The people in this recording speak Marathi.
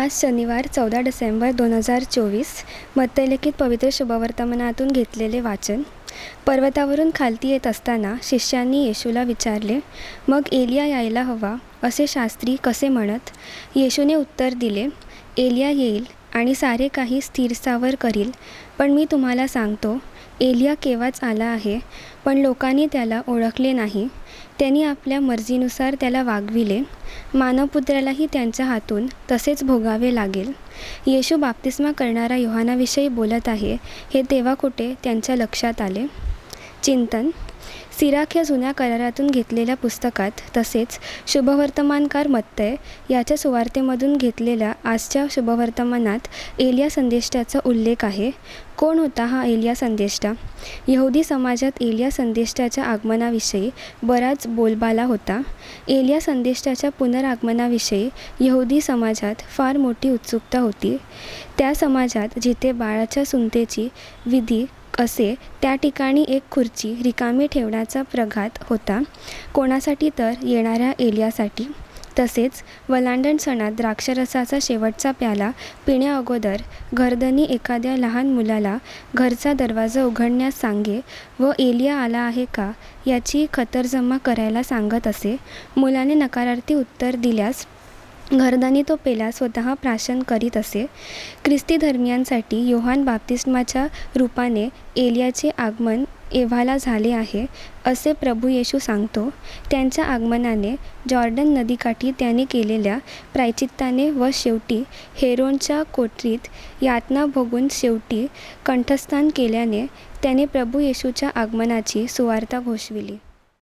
आज शनिवार चौदा डिसेंबर दोन हजार चोवीस. मत्तलेखित पवित्र शुभवर्तमानातून घेतलेले वाचन. पर्वतावरून खालती येत असताना शिष्यांनी येशूला विचारले मग एलिया यायला हवा असे शास्त्री कसे म्हणत? येशूने उत्तर दिले एलिया येईल आणि सारे काही स्थिरस्थावर करील. पण मी तुम्हाला सांगतो एलिया केव्हाच आला आहे पण लोकांनी त्याला ओळखले नाही. त्यांनी आपल्या मर्जीनुसार त्याला वागविले. मानवपुत्रालाही त्यांच्या हातून तसेच भोगावे लागेल. येशू बाप्तिस्मा करणारा योहानाविषयी बोलत आहे हे तेव्हा कुठे त्यांच्या लक्षात आले? चिंतन. सिराक या जुन्या करारातून घेतलेल्या पुस्तकात तसेच शुभवर्तमानकार मत्तय याच्या सुवार्तेमधून घेतलेल्या आजच्या शुभवर्तमानात एलिया संदेष्टाचा उल्लेख आहे. कोण होता हा एलिया संदेष्टा? यहुदी समाजात एलिया संदेष्टाच्या आगमनाविषयी बराच बोलबाला होता. एलिया संदेष्टाच्या पुनरागमनाविषयी यहुदी समाजात फार मोठी उत्सुकता होती. त्या समाजात जिथे बाळाच्या सुनतेची विधी असे त्या ठिकाणी एक खुर्ची रिकामी ठेवण्याचा प्रघात होता. कोणासाठी तर येणाऱ्या एलियासाठी. तसेच वलांडण सणात द्राक्षरसाचा शेवटचा प्याला पिण्याअगोदर घरधनी एखाद्या लहान मुलाला घरचा दरवाजा उघडण्यास सांगे व एलिया आला आहे का? याची खतरजमा करायला सांगत असे. मुलाने नकारार्थी उत्तर दिल्यास घरदानी तो पेला स्वतः प्राशन करीत असे. ख्रिस्ती धर्मियांसाठी योहान बाप्तिस्माच्या रूपाने एलियाचे आगमन एव्हाला झाले आहे असे प्रभू येशू सांगतो. त्यांच्या आगमनाने जॉर्डन नदीकाठी त्याने केलेल्या प्रायचित्ताने व शेवटी हेरोनच्या कोठरीत यातना भोगून शेवटी कंठस्थान केल्याने त्याने प्रभू येशूच्या आगमनाची सुवार्ता घोषविली